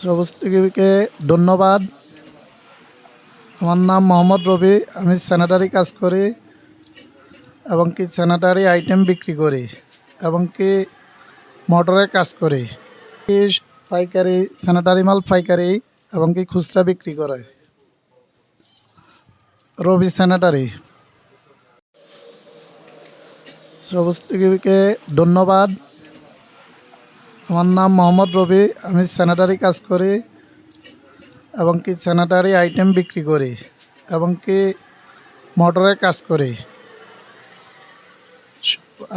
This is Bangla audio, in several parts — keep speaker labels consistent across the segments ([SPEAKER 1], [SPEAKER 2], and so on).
[SPEAKER 1] সবুজ ধন্যবাদ। আমার নাম মোহাম্মদ রবি, আমি স্যানিটারি কাজ করি এবং কি স্যানিটারি আইটেম বিক্রি করি এবং কি মোটরের কাজ করি। পাইকারি স্যানিটারি মাল পাইকারি এবং কি খুচরা বিক্রি করে। রবি স্যানিটারি সবুজ টিভিকে ধন্যবাদ। আমার নাম মোহাম্মদ রবি, আমি স্যানিটারি কাজ করি এবং কি স্যানিটারি আইটেম বিক্রি করি এবং কি মোটরের কাজ করি।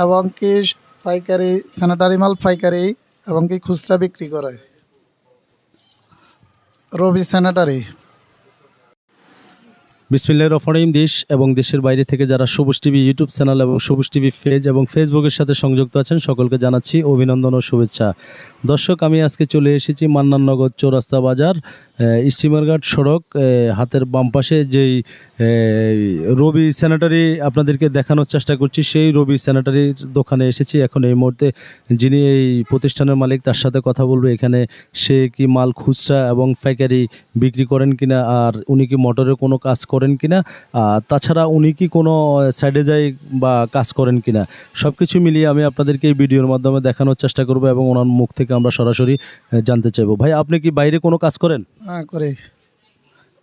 [SPEAKER 1] এবং কি পাইকারি, স্যানিটারি মাল পাইকারি এবং কি খুচরা বিক্রি করে। রবি স্যানিটারি।
[SPEAKER 2] বিসমিল্লাহ রফরিম দেশ এবং দেশের বাইরে থেকে যারা সবুজ টিভি ইউটিউব চ্যানেল এবং সবুজ টিভি পেজ এবং ফেসবুকের সাথে সংযুক্ত আছেন, সকলকে জানাচ্ছি অভিনন্দন ও শুভেচ্ছা। দর্শক, আমি আজকে চলে এসেছি মান্নাননগর চৌরাস্তা বাজার। স্টিমারঘাট সড়ক হাতের বাম পাশে যেই রবি স্যানিটারি আপনাদেরকে দেখানোর চেষ্টা করছি, সেই রবি স্যানিটারির দোকানে এসেছি। এখন এই মুহূর্তে যিনি এই প্রতিষ্ঠানের মালিক, তার সাথে কথা বলব। এখানে সে কি মাল খুচরা এবং পাইকারি বিক্রি করেন কিনা, আর উনি কি মোটরের কোনো কাজ করেন কিনা তাছাড়া উনি কি কোনো সাইডে যায় বা কাজ করেন কিনা সব কিছু মিলিয়ে আমি আপনাদেরকে এই ভিডিওর মাধ্যমে দেখানোর চেষ্টা করব এবং ওনার মুখ থেকে আমরা সরাসরি জানতে চাইব। ভাই, আপনি কি বাইরে কোনো কাজ করেন?
[SPEAKER 1] হ্যাঁ করি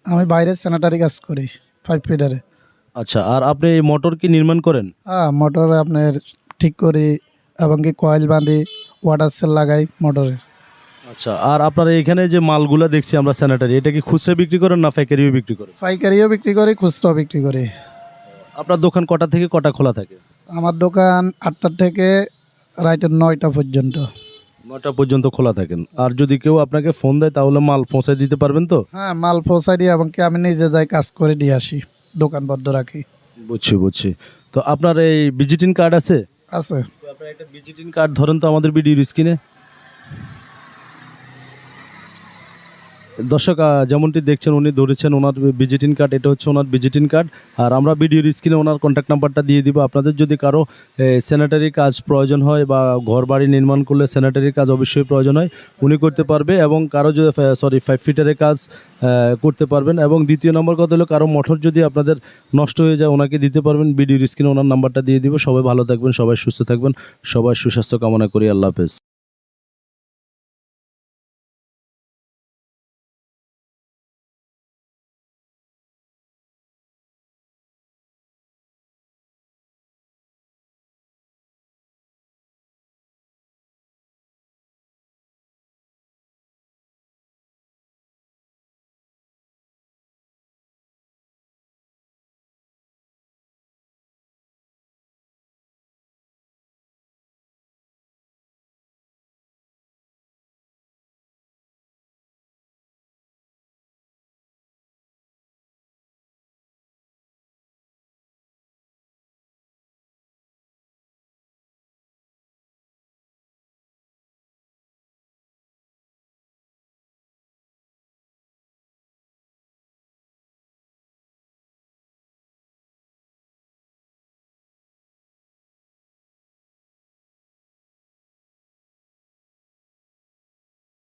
[SPEAKER 1] আমি বাইরে স্যানিটারি কাজ করি ফাইভ ফিটারে
[SPEAKER 2] আচ্ছা আর আপনি এই মোটর কি নির্মাণ করেন?
[SPEAKER 1] হ্যাঁ মোটর আপনার ঠিক করি এবং কি কয়েল বাঁধি ওয়াটার সেল লাগাই মোটরে
[SPEAKER 2] আচ্ছা আর আপনার এখানে যে মালগুলা দেখছি আমরা স্যানিটারি এটা কি খুচরা বিক্রি করেন না পাইকারিও বিক্রি করেন?
[SPEAKER 1] পাইকারিও বিক্রি করি খুচরাও বিক্রি করি।
[SPEAKER 2] আপনার দোকান কটা থেকে কটা খোলা থাকে?
[SPEAKER 1] আমার দোকান আটটা থেকে রাইটের নয়টা পর্যন্ত।
[SPEAKER 2] নটা পর্যন্ত খোলা থাকেন। আর যদি কেউ আপনাকে ফোন দেয় তাহলে মাল পৌঁছে দিতে পারবেন তো?
[SPEAKER 1] হ্যাঁ মাল পৌঁছাই দিই এবং কি আমি নিজে যাই কাজ করে দিয়ে আসি দোকান বদ্ধ রাখি।
[SPEAKER 2] বুঝছি বুঝছি। তো আপনার এই ভিজিটিং কার্ড আছে?
[SPEAKER 1] আছে।
[SPEAKER 2] আপনার একটা ভিজিটিং কার্ড ধরেন তো আমাদের ভিডিওর স্ক্রিনে দর্শক যেমনটি দেখছেন উনি ধরেছেন ওনার ভিজিটিং কার্ড এটা হচ্ছে ওনার ভিজিটিং কার্ড আর আমরা ভিডিওর স্ক্রিনে ওনার কন্ট্যাক্ট নাম্বারটা দিয়ে দিব। আপনাদের যদি কারও স্যানিটারি কাজ প্রয়োজন হয় বা ঘর বাড়ি নির্মাণ করলে স্যানিটারি কাজ অবশ্যই প্রয়োজন হয়, উনি করতে পারবে এবং কারও যদি সরি ফাইভ ফিটারের কাজ করতে পারবেন। এবং দ্বিতীয় নম্বর কথা হলো কারও মোটর যদি আপনাদের নষ্ট হয়ে যায়, ওনাকে দিতে পারবেন। ভিডিওর স্ক্রিনে ওনার নাম্বারটা দিয়ে দিব। সবাই ভালো থাকবেন, সবাই সুস্থ থাকবেন, সবাই সুস্বাস্থ্য কামনা করি। আল্লাহ হাফেজ।